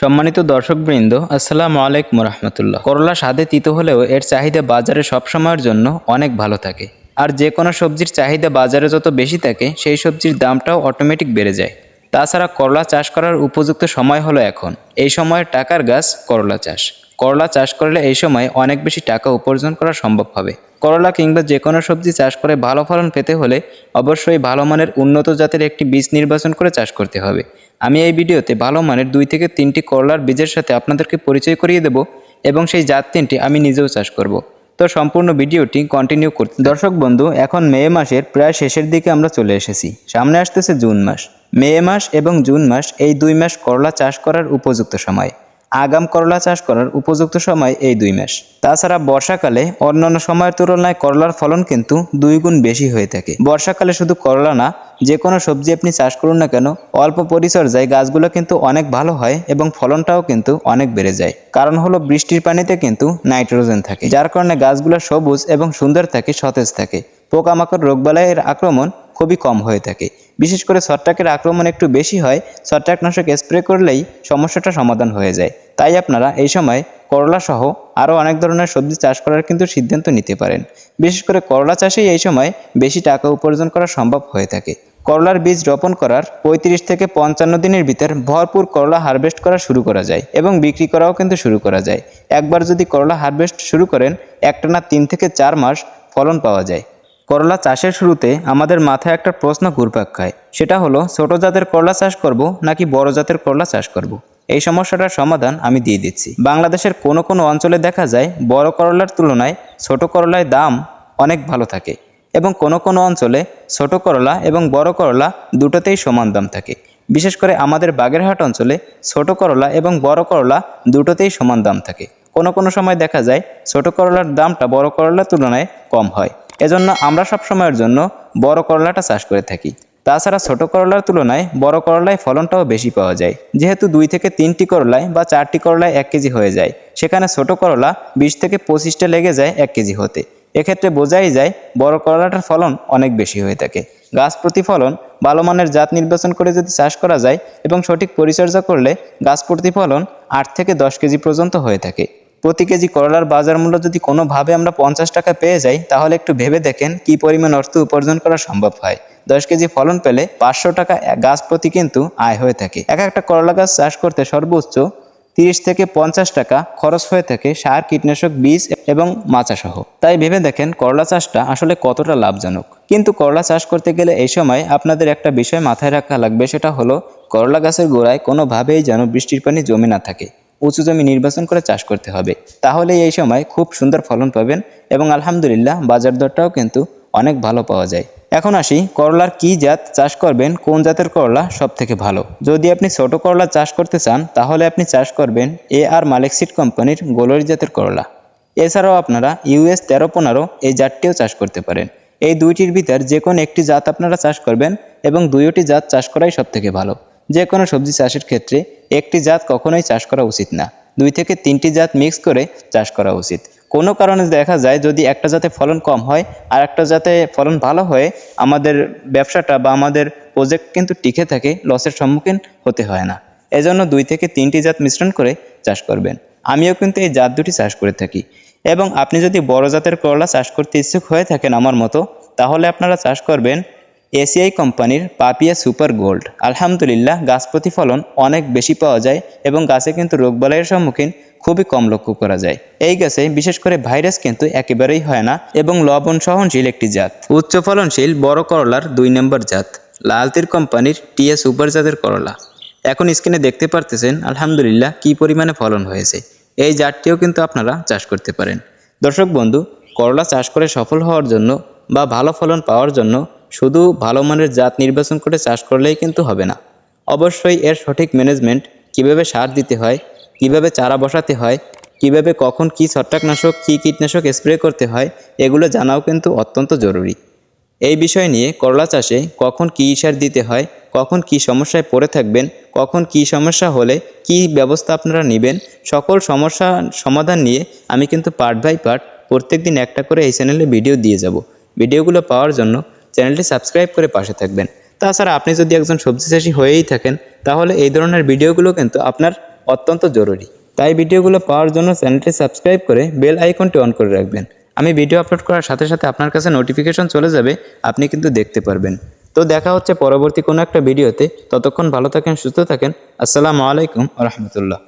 সম্মানিত দর্শকবৃন্দ, আসসালামু আলাইকুম রহমতুল্লাহ করলা স্বাদে তিতো হলেও এর চাহিদা বাজারে সব সময়ের জন্য অনেক ভালো থাকে। আর যে কোনো সবজির চাহিদা বাজারে যত বেশি থাকে, সেই সবজির দামটাও অটোমেটিক বেড়ে যায়। তাছাড়া করলা চাষ করার উপযুক্ত সময় হলো এখন। এই সময়ের টাকার গাছ করলা চাষ। করলা চাষ করলে এই সময় অনেক বেশি টাকা উপার্জন করা সম্ভব হবে। করলা কিংবা যে কোনো সবজি চাষ করে ভালো ফলন পেতে হলে অবশ্যই ভালো মানের উন্নত জাতের একটি বীজ নির্বাচন করে চাষ করতে হবে। আমি এই ভিডিওতে ভালো মানের দুই থেকে তিনটি করলার বীজের সাথে আপনাদেরকে পরিচয় করিয়ে দেব এবং সেই জাত তিনটি আমি নিজেও চাষ করব। তো সম্পূর্ণ ভিডিওটি কন্টিনিউ করতে দর্শক বন্ধু, এখন মে মাসের প্রায় শেষের দিকে আমরা চলে এসেছি। সামনে আসতেছে জুন মাস। মে মাস এবং জুন মাস এই দুই মাস করলা চাষ করার উপযুক্ত সময়। আগাম করলা চাষ করার উপযুক্ত সময় এই দুই মাস। তাছাড়া বর্ষাকালে অন্যান্য সময়ের তুলনায় করলার ফলন কিন্তু দুই গুণ বেশি হয়ে থাকে। বর্ষাকালে শুধু করলা না, যে কোনো সবজি আপনি চাষ করুন না কেন, অল্প পরিচর্যায় গাছগুলো কিন্তু অনেক ভালো হয় এবং ফলনটাও কিন্তু অনেক বেড়ে যায়। কারণ হলো বৃষ্টির পানিতে কিন্তু নাইট্রোজেন থাকে, যার কারণে গাছগুলো সবুজ এবং সুন্দর থাকে, সতেজ থাকে। পোকামাকড় রোগবালাইয়ের আক্রমণ খুবই কম হয়ে থাকে। বিশেষ করে ছত্রাকের আক্রমণ একটু বেশি হয়, ছত্রাকনাশক স্প্রে করলেই সমস্যাটা সমাধান হয়ে যায়। তাই আপনারা এই সময় করলা সহ আরও অনেক ধরনের সবজি চাষ করার কিন্তু সিদ্ধান্ত নিতে পারেন। বিশেষ করে করলা চাষেই এই সময় বেশি টাকা উপার্জন করা সম্ভব হয়ে থাকে। করলার বীজ রোপণ করার পঁয়ত্রিশ থেকে পঞ্চান্ন দিনের ভিতর ভরপুর করলা হারভেস্ট করা শুরু করা যায় এবং বিক্রি করাও কিন্তু শুরু করা যায়। একবার যদি করলা হারভেস্ট শুরু করেন, একটানা তিন থেকে চার মাস ফলন পাওয়া যায়। করলা চাষের শুরুতে আমাদের মাথায় একটা প্রশ্ন ঘুরপাক খায়। সেটা হলো, ছোট জাতের করলা চাষ করব নাকি বড় জাতের করলা চাষ করব। এই সমস্যাটার সমাধান আমি দিয়ে দিচ্ছি। বাংলাদেশের কোনো কোনো অঞ্চলে দেখা যায়, বড় করলার তুলনায় ছোট করলায় দাম অনেক ভালো থাকে এবং কোনো কোনো অঞ্চলে ছোট করলা এবং বড় করলা দুটোতেই সমান দাম থাকে। বিশেষ করে আমাদের বাগেরহাট অঞ্চলে ছোট করলা এবং বড় করলা দুটোতেই সমান দাম থাকে। কোনো কোনো সময় দেখা যায়, ছোট করলার দামটা বড় করলার তুলনায় কম হয়। এজন্য আমরা সব সময়ের জন্য বড় করলাটা চাষ করে থাকি। তাছাড়া ছোট করলার তুলনায় বড় করলায় ফলনটাও বেশি পাওয়া যায়। যেহেতু দুই থেকে তিনটি করলায় বা চারটি করলায় এক কেজি হয়ে যায়, সেখানে ছোট করলা বিশ থেকে পঁচিশটা লেগে যায় এক কেজি হতে। এক্ষেত্রে বোঝাই যায় বড় করলাটার ফলন অনেক বেশি হয়ে থাকে। গাছ প্রতিফলন ভালো মানের জাত নির্বাচন করে যদি চাষ করা যায় এবং সঠিক পরিচর্যা করলে গাছ প্রতিফলন আট থেকে দশ কেজি পর্যন্ত হয়ে থাকে। প্রতি কেজি করলার বাজার মূল্য যদি কোনোভাবে আমরা পঞ্চাশ টাকা পেয়ে যাই, তাহলে একটু ভেবে দেখেন কি পরিমাণ অর্থ উপার্জন করা সম্ভব হয়। দশ কেজি ফলন পেলে পাঁচশো টাকা গাছ প্রতি কিন্তু আয় হয়ে থাকে। এক একটা করলা গাছ চাষ করতে সর্বোচ্চ তিরিশ থেকে পঞ্চাশ টাকা খরচ হয়ে থাকে সার, কীটনাশক, বীজ এবং মাচা সহ। তাই ভেবে দেখেন করলা চাষটা আসলে কতটা লাভজনক। কিন্তু করলা চাষ করতে গেলে এই সময় আপনাদের একটা বিষয় মাথায় রাখা লাগবে, সেটা হলো করলা গাছের গোড়ায় কোনোভাবেই যেন বৃষ্টির পানি জমে না থাকে। উঁচু জমি নির্বাচন করে চাষ করতে হবে। তাহলে এই সময় খুব সুন্দর ফলন পাবেন এবং আলহামদুলিল্লাহ বাজার দরটাও কিন্তু অনেক ভালো পাওয়া যায়। এখন আসি করলার কি জাত চাষ করবেন, কোন জাতের করলা সব থেকে ভালো? যদি আপনি ছোট করলা চাষ করতে চান, তাহলে আপনি চাষ করবেন এ আর মালিক কোম্পানির গোলরি জাতের করলা। এছাড়াও আপনারা ইউএস তেরো পনেরো এই জাতটিও চাষ করতে পারেন। এই দুইটির ভিতর যে কোনো একটি জাত আপনারা চাষ করবেন এবং দুইটি জাত চাষ করাই সব থেকে ভালো। যে কোনো সবজি চাষের ক্ষেত্রে একটি জাত কখনোই চাষ করা উচিত না। দুই থেকে তিনটি জাত মিক্স করে চাষ করা উচিত। কোনো কারণে দেখা যায় যদি একটা জাতে ফলন কম হয় আর একটা জাতে ফলন ভালো হয়ে আমাদের ব্যবসাটা বা আমাদের প্রজেক্ট কিন্তু টিকে থাকে লসের সম্মুখীন হতে হয় না। এজন্য দুই থেকে তিনটি জাত মিশ্রণ করে চাষ করবেন। আমিও কিন্তু এই জাত দুটি চাষ করে থাকি। এবং আপনি যদি বড় জাতের করলা চাষ করতে ইচ্ছুক হয়ে থাকেন আমার মতো, তাহলে আপনারা চাষ করবেন এসিআই কোম্পানির পাপিয়া সুপার গোল্ড। আলহামদুলিল্লাহ, গাছ প্রতিফলন অনেক বেশি পাওয়া যায় এবং গাছে কিন্তু রোগবালাইয়ের সম্মুখীন খুবই কম লক্ষ্য করা যায়। এই গাছে বিশেষ করে ভাইরাস কিন্তু একেবারেই হয় না এবং লবণ সহনশীল একটি জাত। উচ্চ ফলনশীল বড় করলার দুই নম্বর জাত, লালতির কোম্পানির টিএ সুপার জাতের করলা। এখন স্ক্রিনে দেখতে পারতেছেন আলহামদুলিল্লাহ কি পরিমাণে ফলন হয়েছে। এই জাতটিও কিন্তু আপনারা চাষ করতে পারেন। দর্শক বন্ধু, করলা চাষ করে সফল হওয়ার জন্য বা ভালো ফলন পাওয়ার জন্য শুধু ভালো মানের জাত নির্বাচন করে চাষ করলেই কিন্তু হবে না। অবশ্যই এর সঠিক ম্যানেজমেন্ট কীভাবে সার দিতে হয়, কীভাবে চারা বসাতে হয়, কীভাবে কখন কী ছত্রাকনাশক, কী কীটনাশক স্প্রে করতে হয়, এগুলো জানাও কিন্তু অত্যন্ত জরুরি। এই বিষয় নিয়ে করলা চাষে কখন কী সার দিতে হয়, কখন কী সমস্যায় পড়ে থাকবেন, কখন কী সমস্যা হলে কী ব্যবস্থা আপনারা নেবেন, সকল সমস্যা সমাধান নিয়ে আমি কিন্তু পার্ট বাই পার্ট প্রত্যেক দিন একটা করে এই চ্যানেলে ভিডিও দিয়ে যাব। ভিডিওগুলো পাওয়ার জন্য চ্যানেলটি সাবস্ক্রাইব করে পাশে থাকবেন। তাছাড়া আপনি যদি একজন সবজি চাষি হয়েই থাকেন, তাহলে এই ধরনের ভিডিওগুলো কিন্তু আপনার অত্যন্ত জরুরি। তাই ভিডিওগুলো পাওয়ার জন্য চ্যানেলটি সাবস্ক্রাইব করে বেল আইকনটি অন করে রাখবেন। আমি ভিডিও আপলোড করার সাথে সাথে আপনার কাছে নোটিফিকেশন চলে যাবে, আপনি কিন্তু দেখতে পারবেন। তো দেখা হচ্ছে পরবর্তী কোনো একটা ভিডিওতে। ততক্ষণ ভালো থাকেন, সুস্থ থাকেন। আসসালামু আলাইকুম রহমতুল্লাহ।